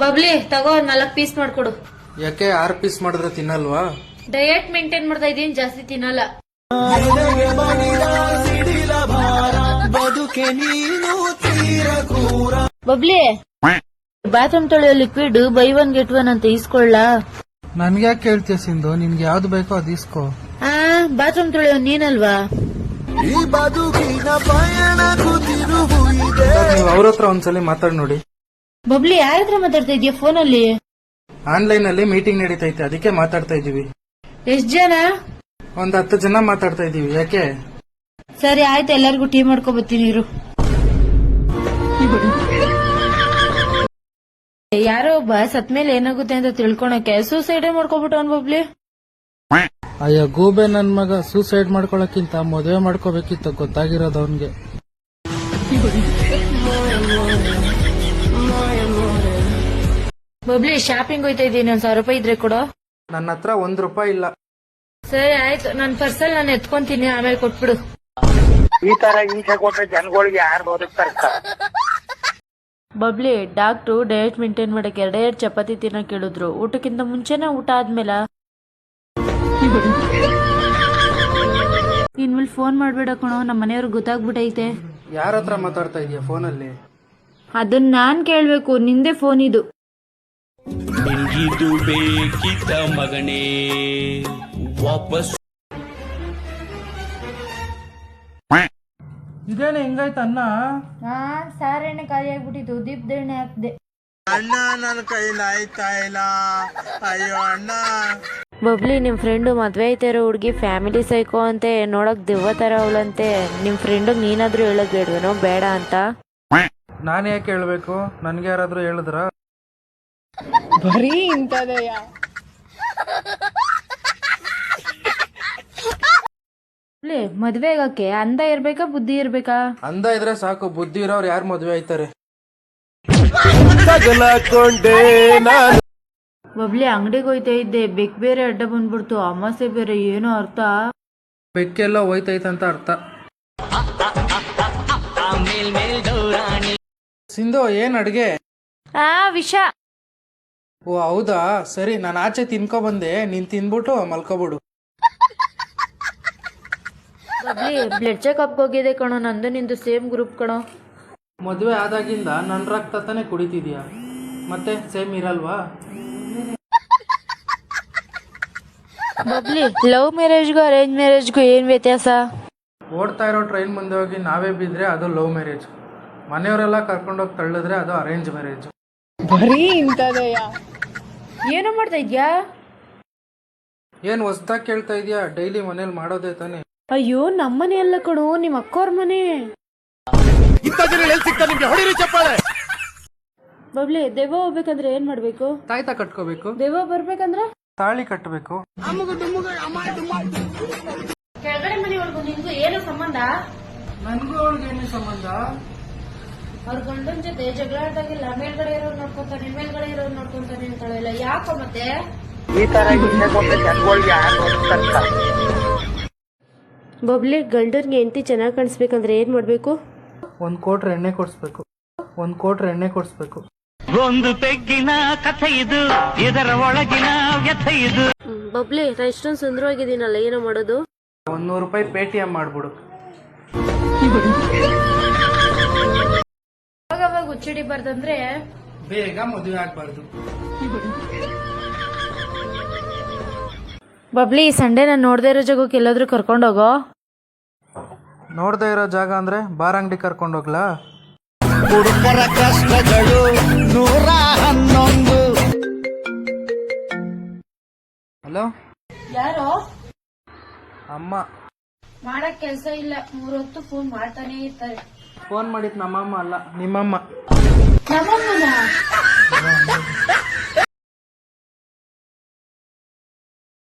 Bubbly ತಗೋ ನಾಲ್ಕ್ piece ಮಾಡ್ಕೊಡು. ಯಾಕೆ ಆರ್ ಪೀಸ್ ಮಾಡಿದ್ರೆ ತಿನ್ನಲ್ವಾ? ಡಯಟ್ ಮೇಂಟೈನ್ ಮಾಡ್ತಾ ಇದೀನಿ ಜಾಸ್ತಿ ತಿನ್ನಲ್ಲ. Bubbly bathroom ತೊಳೆಯೋ liquid buy one get one ಅಂತ ಇಸ್ಕೊಳ್ಳ ನನ್ಗೆ ಯಾಕೆ ಕೇಳ್ತೀಯ ಸಿಂಧು? ನಿನ್ಗೆ ಯಾವ್ದು ಬೇಕೋ ಅದು ಇಸ್ಕೋ ಆ ಬಾತ್ರೂಮ್ ತೊಳೆಯೋ ನೀನಲ್ವಾ? ನೀವು ಅವ್ರ ಹತ್ರ ಒಂದ್ಸಲಿ ಮಾತಾಡ್ ನೋಡಿ. ಬಬ್ಲಿ ಯಾರತ್ರ ಮಾತಾಡ್ತಾ ಇದೀಯ ಫೋನಲ್ಲಿ? ಆನ್ಲೈನ್ ಅಲ್ಲಿ ಮೀಟಿಂಗ್ ನಡೀತೈತೆ ಅದಕ್ಕೆ ಮಾತಾಡ್ತಾ ಇದೀವಿ ಎಷ್ಟ್ ಜನ? ಒಂದ್ ಹತ್ತು ಜನ ಮಾತಾಡ್ತಾ ಇದೀವಿ ಯಾಕೆ? ಸರಿ ಆಯ್ತು ಎಲ್ಲರಿಗೂ ಟೀ ಮಾಡ್ಕೊ ಬರ್ತೀನಿ ಇರು. ಯಾರೋ ಒಬ್ಬ ಸತ್ಮೇಲೆ ಏನಾಗುತ್ತೆ ಅಂತ ತಿಳ್ಕೊಳಕ್ಕೆ ಸೂಸೈಡ್ ಮಾಡ್ಕೊಬಿಟ್ಟು ಬಬ್ಲಿ? ಅಯ್ಯ ಗೂಬೆ ನನ್ ಮಗ ಸೂಸೈಡ್ ಮಾಡ್ಕೊಳಕ್ಕಿಂತ ಮದುವೆ ಮಾಡ್ಕೋಬೇಕಿತ್ತು ಗೊತ್ತಾಗಿರೋದು ಅವನ್ಗೆ. ಬಬ್ಲಿ ಶಾಪಿಂಗ್ ಹೋಯ್ತಾ ಇದ್ದೀನಿ ಒಂದ್ ಸಾವಿರ ರೂಪಾಯಿ ಇದ್ರೆ ಕೊಡು. ನನ್ನ ಹತ್ರ ಒಂದ್ ರೂಪಾಯಿ ಇಲ್ಲ. ಸರಿ ಆಯ್ತು. ನನ್ ಪರ್ಸಲ್ ನಾನು ಎತ್ಕೊಂತೀನಿ ಆಮೇಲೆ ಕೊಟ್ಬಿಡು. ಈ ತರ ಹಿಂಸೆ ಕೊಟ್ರೆ ಜನಗಳಿಗೆ ಯಾರು ಬದುಕ್ತಾರೆ ಬಬ್ಲಿ ಡಾಕ್ಟ್ರು ಡಯಟ್ ಮೇಂಟೈನ್ ಮಾಡಕ್ಕೆ ಎರಡೇ ಎರಡು ಚಪಾತಿ ತಿನ್ನಕ್ ಕೇಳಿದ್ರು. ಊಟಕ್ಕಿಂತ ಮುಂಚೆನೆ ಊಟ ಆದ್ಮೇಲ? ಇನ್ಮೇಲೆ ಫೋನ್ ಮಾಡ್ಬೇಡ ಕಣೋ ನಮ್ಮ ಮನೆಯವ್ರಿಗೆ ಗೊತ್ತಾಗ್ಬಿಟ್ಟೈತೆ ಯಾರ ಹತ್ರ ಮಾತಾಡ್ತಾ ಇದೀಯ ಫೋನಲ್ಲಿ ಅದನ್ನ ನಾನ್ ಕೇಳ್ಬೇಕು ನಿಂದೆ ಫೋನ್ ಇದು. ನಿನ್ಗಿದು ಬೇಕಿತ ಮಗನೇ. ವಾಪಸ್. ಇದೇನೆ ಹೆಂಗಾಯ್ತ ಅನ್ನ ಹಾ ಸಾರೆಣ್ಣೆ ಖಾಲಿ ಆಗ್ಬಿಟ್ಟಿತ್ತು. ದೀಪ್ ಎಣ್ಣೆ ಹಾಕ್ದೆ. ಅಣ್ಣ ನನ್ನ ಕೈಲಿ ಆಯ್ತಾ ಇಲ್ಲ? ಅಯ್ಯೋ ಅಣ್ಣ. ಬಬ್ಲಿ ನಿಮ್ ಫ್ರೆಂಡ್ ಮದ್ವೆ ಐತೆ ಇರೋ ಹುಡ್ಗಿ ಫ್ಯಾಮಿಲಿ ಸೈಕೋ ಅಂತೆ. ನೋಡಕ್ ದಿವ್ವ ತರ ಅವಳಂತೆ. ನಿಮ್ ಫ್ರೆಂಡ್ ನೀನಾದ್ರೂ ಹೇಳೋದ್ ಬೇಡ್ವೇನೋ ಬೇಡ ಅಂತ. ನಾನು ಯಾಕೆ ಹೇಳ್ಬೇಕು? ನನ್ಗೆ ಯಾರಾದ್ರೂ ಹೇಳಿದ್ರ? ಬಬ್ಲಿ ಮದ್ವೆ ಆಗಕ್ಕೆ ಅಂದ ಇರ್ಬೇಕಾ ಬುದ್ಧಿ ಇರ್ಬೇಕಾ? ಅಂದ ಇದ್ರೆ ಸಾಕು ಬುದ್ಧಿ ಇರೋರು ಯಾರು ಮದ್ವೆ ಆಯ್ತಾರೆ? ಬಬ್ಲಿ ಅಂಗಡಿಗೆ ಹೋಯ್ತಾ ಇದ್ದೆ ಬೆಕ್ ಬೇರೆ ಅಡ್ಡ ಬಂದ್ಬಿಡ್ತು ಅಮಾಸೆ ಬೇರೆ ಏನೋ ಅರ್ಥ? ಬೆಕ್ಕೆಲ್ಲ ಹೋಯ್ತೈತಂತ ಅರ್ಥ. ಸಿಂಧು ಏನ್ ಅಡ್ಗೆ? ಆ ವಿಷ. ಓ ಹೌದಾ? ಸರಿ ನಾನು ಆಚೆ ತಿನ್ಕೊ ಬಂದೆ ನೀನ್ ತಿನ್ಬಿಟ್ಟು ಮಲ್ಕೋಬಿಡು. ಬಬ್ಲಿ ಬ್ಲಡ್ ಚೆಕಪ್ ಹೋಗಿದೆ ಕಣೋ. ನಂದು ನಿಂದು ಸೇಮ್ ಗ್ರೂಪ್ ಕಣೋ. ಮದುವೆ ಆದಾಗಿಂದ ನನ್ನ ರಕ್ತ ತಾನೇ ಕುಡಿತಿದ್ಯಾ? ಮತ್ತೆ ಸೇಮ್ ಇರಲ್ವಾ? ಬಬ್ಲಿ ಲವ್ ಮ್ಯಾರೇಜ್ಗೂ ಅರೇಂಜ್ ಮ್ಯಾರೇಜ್ಗೂ ಏನ್ ವ್ಯತ್ಯಾಸ? ಓಡ್ತಾ ಇರೋ ಟ್ರೈನ್ ಮುಂದೆ ಹೋಗಿ ನಾವೇ ಬಿದ್ರೆ ಅದು ಲವ್ ಮ್ಯಾರೇಜ್ ಮನೆಯವರೆಲ್ಲ ಕರ್ಕೊಂಡೋಗಿ ತಳ್ಳಿದ್ರೆ ಅದು ಅರೇಂಜ್ ಮ್ಯಾರೇಜ್ ಏನೋ ಮಾಡ್ತಾ ಇದ್ಯಾ? ಏನ್ ಹೊಸ್ದಾಗ್ ಕೇಳ್ತಾ ಇದ್ಯಾ? ಡೈಲಿ ಮನೇಲಿ ಮಾಡೋದೇ ತಾನೇ. ಅಯ್ಯೋ ನಮ್ಮನೆ ಎಲ್ಲ ಕಣೋ ನಿಮ್ ಅಕ್ಕವ್ರ ಮನೆ. ಬಬ್ಲಿ ದೆವ್ವ ಹೋಗ್ಬೇಕಂದ್ರೆ ಏನ್ ಮಾಡ್ಬೇಕು? ತಾಯ್ತ ಕಟ್ಕೋಬೇಕು. ದೆವ್ವ ಬರ್ಬೇಕಂದ್ರ? ತಾಳಿ ಕಟ್ಟಬೇಕು ಕೆಳಗಡೆ ಮನೆಯವ್ರಿಗೂ ನಿನ್ಗೂ ಏನು ಸಂಬಂಧ? ನನ್ಗೂ ಅವಳಿಗೆ ಏನು ಸಂಬಂಧ? ಅವ್ರ ಗಂಡನ ಜೊತೆ ಜಗಳಾಡ್ದಾಗಿಲ್ಲ ಮೇಲ್ಗಡೆ ಇರೋರು ನೋಡ್ಕೊಂತಾನೆ ಮೇಲ್ಗಡೆ ಇರೋರು ನೋಡ್ಕೊಂತಾನೆ ಅಂತಾಳೆಲ್ಲ ಯಾಕೋ ಮತ್ತೆ? ಈ ತರ ಜನಗಳಿಗೆ ಬಬ್ಲಿ ಗಂಡನ್ಗೆ ಎಂತಿ ಚೆನ್ನಾಗಿ ಕಾಣಿಸ್ಬೇಕಂದ್ರೆ ಏನ್ ಮಾಡ್ಬೇಕು? ಒಂದ್ ಕೋಟ್ರ ಎಣ್ಣೆ ಕೊಡ್ಸ್ಬೇಕು. ಒಂದ್ ಕೋಟ್ರ ಎಣ್ಣೆ ಕೊಡ್ಸ್ಬೇಕು. ಒಂದು ಪೆಗ್ಗಿನ ಕಥೆ ಇದು ಇದರ ಒಳಗಿನ ವ್ಯಥೆ ಇದು. ಬಬ್ಲಿ ನಾ ಇಷ್ಟೊಂದು ಸುಂದರವಾಗಿದ್ದೀನಲ್ಲ ಏನೋ ಮಾಡೋದು? ಒಂದ್ ನೂರು ರೂಪಾಯಿ ಪೇಟಿಎಂ ಮಾಡ್ಬಿಡು. ಅವಾಗ ಹುಚ್ಚಿಡಿಬಾರ್ದಂದ್ರೆ ಬೇಗ ಮದುವೆ ಆಗ್ಬಾರ್ದು. ಬಬ್ಲಿ ಸಂಡೇ ನಾನು ನೋಡದೇ ಇರೋ ಜಾಗಕ್ಕೆ ಎಲ್ಲಾದ್ರೂ ಕರ್ಕೊಂಡೋಗೋ ನೋಡ್ದೆ ಇರೋ ಜಾಗ ಅಂದ್ರೆ ಬಾರ ಅಂಗಡಿ ಕರ್ಕೊಂಡು ಹೋಗ್ಲಾ? ಹುಡುಗರ ಕಷ್ಟಗಳು ನೂರ ಹನ್ನೊಂದು. ಹಲೋ? ಯಾರೋ? ಅಮ್ಮ. ಮಾಡಕ್ ಕೆಲ್ಸ ಇಲ್ಲ. ಮೂರೊತ್ತು ಫೋನ್ ಮಾಡ್ತಾನೆ ಇರ್ತಾರೆ. ಫೋನ್ ಮಾಡಿದ್ ನಮ್ಮಮ್ಮ ಅಲ್ಲ. ನಿಮ್ಮಮ್ಮ.